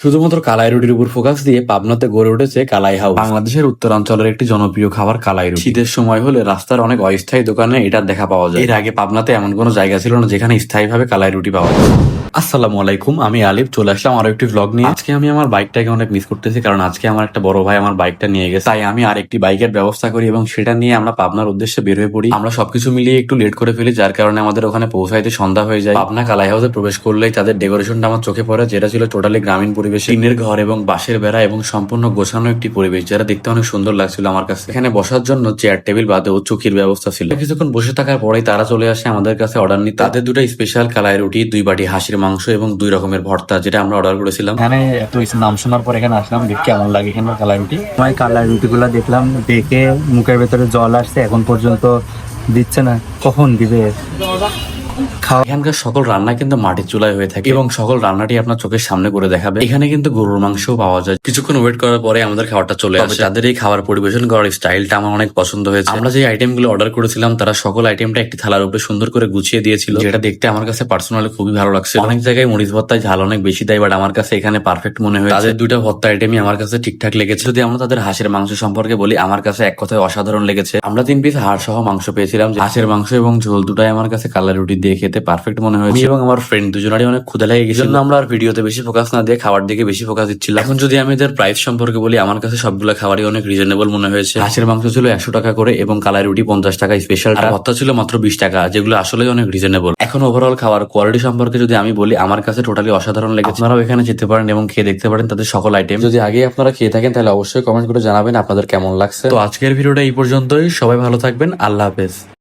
শুধুমাত্র কালাই রুটির উপর ফোকাস দিয়ে পাবনাতে গড়ে উঠেছে কালাই হাউস বাংলাদেশের উত্তরাঞ্চলের একটি জনপ্রিয় খাবার কালাই রুটি। শীতের সময় হলে রাস্তার অনেক অস্থায়ী দোকানে এটার দেখা পাওয়া যায়। এর আগে পাবনাতে এমন কোনো জায়গা ছিল না যেখানে স্থায়ীভাবে কালাই রুটি পাওয়া যায়। আসসালামু আলাইকুম, আমি আলিফ, চলে আসলাম আরও একটি ভ্লগ নিয়ে। আজকে আমি আমার বাইকটাকে অনেক মিস করতেছি কারণ আজকে আমার একটা বড় ভাই আমার বাইকটা নিয়ে গেছে। তাই আমি আর একটি বাইকের ব্যবস্থা করি এবং সেটা নিয়ে আমরা পাবনার উদ্দেশ্যে বের হয়ে পড়ি। আমরা সবকিছু মিলিয়ে একটু লেট করে ফেলি, যার কারণে আমাদের ওখানে পৌঁছাইতে সন্ধ্যা হয়ে যায়। পাবনা কালাই হাউসে প্রবেশ করলেই তাদের ডেকোরেশনটা আমার চোখে পড়ে, যেটা ছিল টোটালি গ্রামীণ পরিবেশ। টিনের ঘর এবং বাঁশের বেড়া এবং সম্পূর্ণ গোছানো একটি পরিবেশ, যেটা দেখতে অনেক সুন্দর লাগছিল আমার কাছে। এখানে বসার জন্য চেয়ার টেবিল বাদে ও চৌকির ব্যবস্থা ছিল। কিছুক্ষণ বসে থাকার পরেই তারা চলে আসে আমাদের কাছে অর্ডার নিতে। তাদের দুটো স্পেশাল কালাই রুটি, দুই বাটি হাসির মাংস এবং দুই রকমের ভর্তা যেটা আমরা অর্ডার করেছিলাম। এখানে এত নাম শোনার পর এখানে আসলাম, দেখি কেমন লাগে এখানে কালার রুটি হয় কালার রুটি গুলা দেখলাম, দেখে মুখের ভেতরে জল আসছে, এখন পর্যন্ত দিচ্ছে না। কখন দিবে? খাওয়া এখানকার সকল রান্না কিন্তু মাটির চুলায় হয়ে থাকে এবং সকল রান্নাটি আপনার চোখের সামনে করে দেখাবে। এখানে কিন্তু গরুর মাংসও পাওয়া যায়। কিছুক্ষণ ওয়েট করার পরে আমাদের খাবারটা চলে আসে। তাদের এই খাবার পরিবেশন করার স্টাইলটা আমার অনেক পছন্দ হয়েছে। আমরা যে আইটেমগুলো অর্ডার করেছিলাম তারা সকল আইটেমটা একটি থালার উপরে সুন্দর করে গুছিয়ে দিয়েছিল। যেটা দেখতে আমার কাছে পার্সোনালি খুবই ভালো লাগছে। অনেক জায়গায় মরিচ ভর্তায় ঝাল অনেক বেশি দেয় বাট আমার কাছে এখানে পারফেক্ট মনে হয় তাদের দুইটা ভর্তা আইটেমই আমার কাছে ঠিকঠাক লেগেছে। যদি আমরা তাদের হাঁসের মাংস সম্পর্কে বলি আমার কাছে এক কথায় অসাধারণ লেগেছে। আমরা তিন পিস হাড় সহ মাংস পেয়েছিলাম। হাঁসের মাংস এবং ঝোল দুটাই আমার কাছে কালার রুটি দিয়ে খেতে পারফেক্ট মনে হয়েছে। এবং আমার ফ্রেন্ড দুজনেরই অনেক ক্ষুদা লেগে গেছিল। জন্য আমরা আর ভিডিওতে বেশি ফোকাস না দিয়ে খাবার দিকে বেশি ফোকাস দিচ্ছিলাম। এখন যদি আমি এদের প্রাইস সম্পর্কে বলি আমার কাছে সবগুলো খাবারই অনেক রিজনেবল মনে হয়েছে। হাঁসের মাংস ছিল একশো টাকা করে এবং কালাই রুটি পঞ্চাশ টাকা স্পেশাল ভত্তা ছিল মাত্র বিশ টাকা যেগুলো আসলে অনেক রিজনেবল এখন ওভারঅল খাবার কোয়ালিটি সম্পর্কে যদি আমি বলি আমার কাছে টোটালি অসাধারণ লেগেছে। আপনারাও এখানে যেতে পারেন এবং খেয়ে দেখতে পারেন তাদের সকল আইটেম যদি আগে আপনারা খেয়ে থাকেন তাহলে অবশ্যই কমেন্ট করে জানাবেন আপনাদের কেমন লাগছে। তো আজকের ভিডিওটা এই পর্যন্তই। সবাই ভালো থাকবেন। আল্লাহ হাফেজ।